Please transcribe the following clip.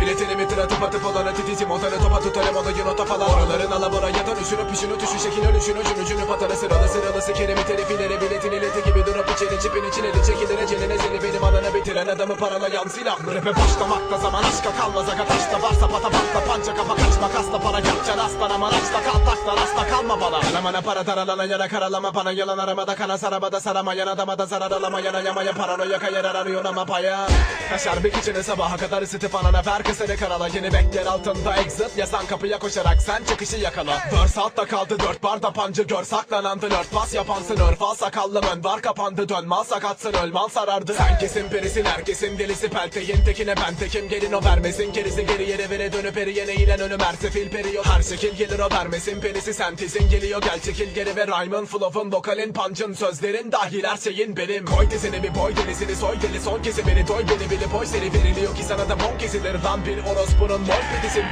Biletini mitir atıp atıp olana titizim. Otanı topa tutarım olayın o topalar Oraların alabora ya dönüşünü pişini tüşü şekil ölüşünü Ucunu ucunu patanı sıralı sıralı sikerimi terifilere Biletin ileti gibi durup içeri çipin içine de çekilir eceline Seni benim alana bitiren adamı paralayan silahlı Rap'e başlamakta zaman aşka kalmaz aga taşta Varsa pata patla pança kafa kaç makasla para Yapcan aslan ama raçta kalma bana Aramana para daralana yana karalama Bana yalan aramada kana sarabada saramayan adama da zarar alamayan Yamaya paranoya kayar arıyor ama paya. Kaşar bir içine sabaha kadar ısıtıp anana ver kısını karala. Yeni bekler altında exit yazan kapıya koşarak sen çıkışı yakala. Verse altta kaldı dört bar tapancı gör saklanandı Dört pas yapansın örfal sakallım ön var kapandı Dön mal sakatsın ölmal sarardı. Sen kesin perisin herkesin delisi pelteyin tekine ben tekim gelin o vermesin Gerisi geri yere vere dönüp eriyene eğilen önüm her sefil periyo Her şekil gelir o vermesin perisi sentezin geliyor Gel çekil geri ve rhyme'ın flow'un vokalin punch'ın Sözlerin dahil her şeyin benim Koy dizini bir boy delisini soy deli son kesi beni. Doy beni bilip boy seni veriliyor ki sana da bon kesilir. Lan bir orospunun mor pedisin